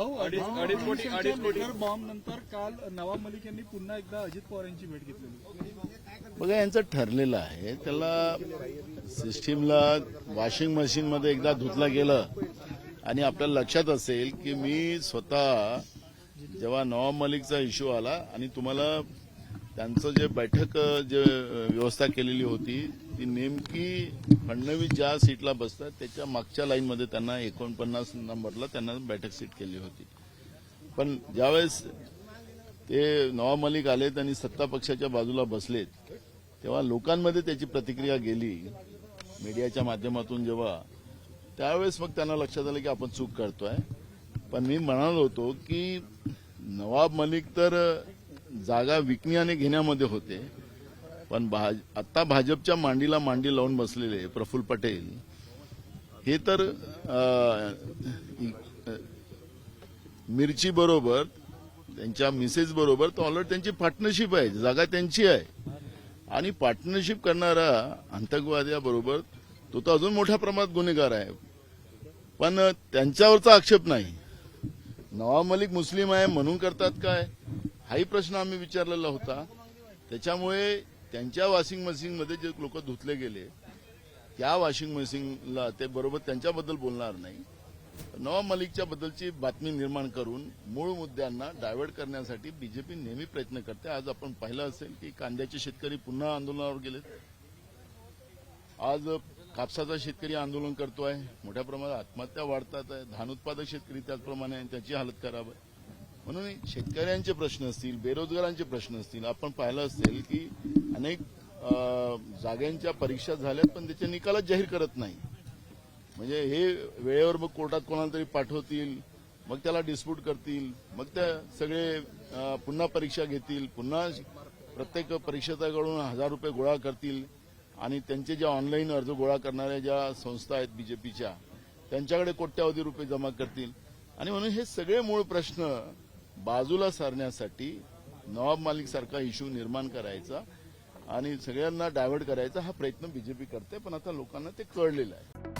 भाऊ अडीच- अडीच कोटी- अडीच कोटी. बॉम्ब नंतर काल नवाब मलिक यांनी पुन्हा एकदा अजित पवार यांची भेट घेतलेली बघा यांचं ठरलेलं आहे त्याला सिस्टीमला वॉशिंग मशीनमध्ये एकदा धुतलं गेलं आणि आपल्याला लक्षात असेल की मी स्वतः जेव्हा नवाब मलिकचा इश्यू आला आणि तुम्हाला त्यांचं जे बैठक जे व्यवस्था केलेली होती ती नेमकी फडणवीस ज्या सीटला बसतात त्याच्या मागच्या लाईनमध्ये त्यांना एकोणपन्नास नंबरला त्यांना बैठक सीट केली होती. पण ज्यावेळेस ते नवाब मलिक आलेत आणि सत्ता पक्षाच्या बाजूला बसलेत तेव्हा लोकांमध्ये त्याची प्रतिक्रिया गेली मीडियाच्या माध्यमातून जेव्हा. त्यावेळेस मग त्यांना लक्षात आलं की आपण चूक करतोय. पण मी म्हणालो होतो की नवाब मलिक तर जागा विकण्याने घेण्यामध्ये होते. पण भाज आता भाजपच्या मांडीला मांडी लावून बसलेले प्रफुल्ल पटेल हे तर मिरची बरोबर त्यांच्या मिसेस बरोबर तर ऑलरेडी त्यांची पार्टनरशिप आहे जागा त्यांची आहे. आणि पार्टनरशिप करणारा आतंकवाद्याबरोबर तो तर अजून मोठ्या प्रमाणात गुन्हेगार आहे. पण त्यांच्यावरचा आक्षेप नाही. नवाब मलिक मुस्लिम आहे म्हणून करतात काय? हाही प्रश्न आम्ही विचारलेला होता. त्याच्यामुळे त्यांच्या वॉशिंग मशीनमध्ये जे लोक धुतले गेले त्या वॉशिंग मशीनला ते बरोबर त्यांच्याबद्दल बोलणार नाही. नवाब मलिकच्या बद्दलची बातमी निर्माण करून मूळ मुद्द्यांना डायव्हर्ट करण्यासाठी बीजेपी नेहमी प्रयत्न करते. आज आपण पाहिलं असेल की कांद्याचे शेतकरी पुन्हा आंदोलनावर गेलेत. आज कापसाचा शेतकरी आंदोलन करतो आहे मोठ्या प्रमाणात आत्महत्या वाढतात. आहे धान उत्पादक शेतकरी त्याचप्रमाणे त्याची हालत खराब आहे. म्हणून शेतकऱ्यांचे प्रश्न असतील बेरोजगारांचे प्रश्न असतील आपण पाहिलं असेल की अनेक जागांच्या परीक्षा झाल्यात पण त्याचे निकालच जाहीर करत नाही. म्हणजे हे वेळेवर मग कोर्टात कोणाला तरी पाठवतील मग त्याला डिस्प्यूट करतील मग त्या सगळे पुन्हा परीक्षा घेतील पुन्हा प्रत्येक परीक्षकाकडून हजार रुपये गोळा करतील. आणि त्यांचे ज्या ऑनलाईन अर्ज गोळा करणाऱ्या ज्या संस्था आहेत बीजेपीच्या त्यांच्याकडे कोट्यावधी रुपये जमा करतील. आणि म्हणून हे सगळे मूळ प्रश्न बाजूला सारण्यासाठी नवाब मालिक सारखा इश्यू निर्माण करायचा आणि सगळ्यांना डायव्हर्ट करायचा हा प्रयत्न बीजेपी करते पण आता लोकांना ते कळलेलं आहे.